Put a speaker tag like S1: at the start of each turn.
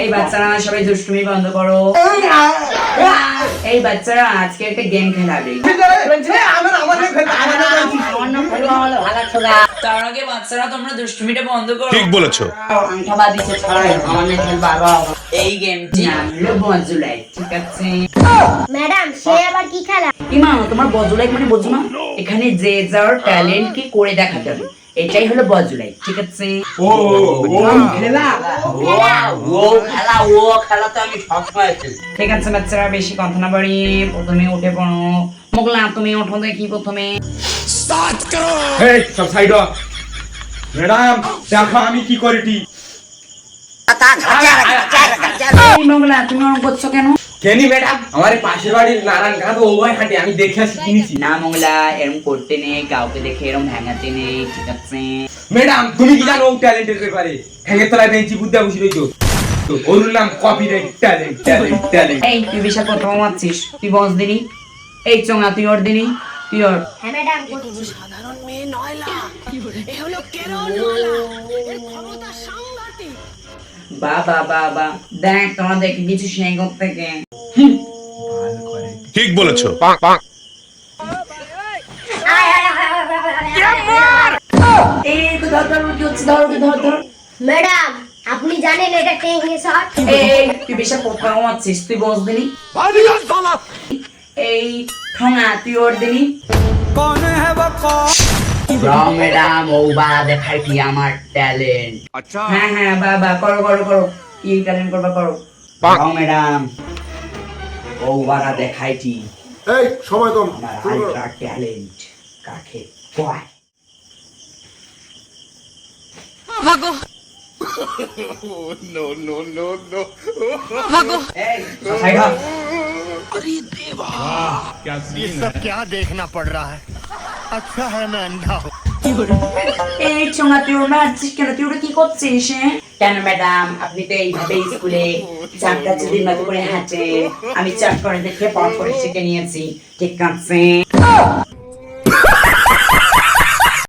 S1: এই বাচ্চারা সবাই দুষ্টুমি বন্ধ করো। এই বাচ্চারা আজকে একটা গেম খেলাবে। তার আগে বাচ্চারা তোমরা দুষ্টুমিটা বন্ধ করো।
S2: ঠিক বলেছ।
S1: আংটা দিচ্ছে ছড়াই আমার খেলবা এই গেমটি হলো বজুলাই ঠিক আছে?
S3: ম্যাডাম সে আবার কি খেলা?
S1: ইমা তোমার বজুলাই মানে বোঝো না এখানে যে যার ট্যালেন্ট কি করে দেখাতে হবে। এটাই হলো বজুলাই ঠিক আছে
S4: ও ও খেলা
S1: ও খেলা ও খেলা তো আমি সবসময় ঠিক আছে বাচ্চারা বেশি কথা না বাড়িয়ে প্রথমে উঠে পড়ো মোগলা তুমি ওঠো দেখি প্রথমে স্টার্ট করো
S4: এই সব সাইড ম্যাডাম দেখো আমি কি করিটি
S1: এই মোগলা তুমি ওরকম করছ কেন
S4: কেনি ম্যাডাম আমার পাশের বাড়ির নারায়ণ কাকা ও ভাই হাঁটে আমি দেখে আসি কিনেছি।
S1: না মোগলা এরকম করতে নেই কাউকে দেখে এরকম ভেঙাতে নেই ঠিক আছে?
S4: ম্যাডাম তুমি কি জানো ও ট্যালেন্টের ব্যাপারে হ্যাঙ্গে তলায় বেঞ্চি বুদ্ধা বসে রইতো তো ওর নাম কপিরাইট ট্যালেন্ট ট্যালেন্ট ট্যালেন্ট
S1: এই তুই বিশাল প্রথম মারছিস? তুই বস দিনি? এই চোঙা তুই ওর দিনি? তুই ওর।
S3: হ্যাঁ ম্যাডাম করছি
S1: বাবা বাবা দেখ তোমরা কিছু শেখ থেকে?
S2: ঠিক বলেছ।
S3: ম্যাডাম আপনি জানেন এটা টেঙ্গে শট
S1: এই তুই বিশাল প্রথম মারছিস তুই বস দিনি এই ঠোঙা তুই ওর দিনি ম্যাডাম ও বাড়া দেখাই কি আমার ট্যালেন্ট হ্যাঁ হ্যাঁ বাবা করো করো করো কি ট্যালেন্ট করবা করো ম্যাডাম ও বাড়া দেখাইটি
S5: এই সময় কম
S1: আমার
S5: শুরু করো।
S1: আলট্রা ট্যালেন্ট কাকে কয় এই,
S4: সাইড হ।
S6: ये सब क्या देखना पड़ रहा है আচ্ছা,
S1: এই চোঙা তুই ওর মারছিস কেন? তুই কি করছিস হ্যাঁ কেন ম্যাডাম আপনি তো এইভাবে স্কুলে চাপটা যদি মতো করে হাঁটে। আমি চাপ করে দেখে পর করে শিখে নিয়েছি। ঠিক আছে?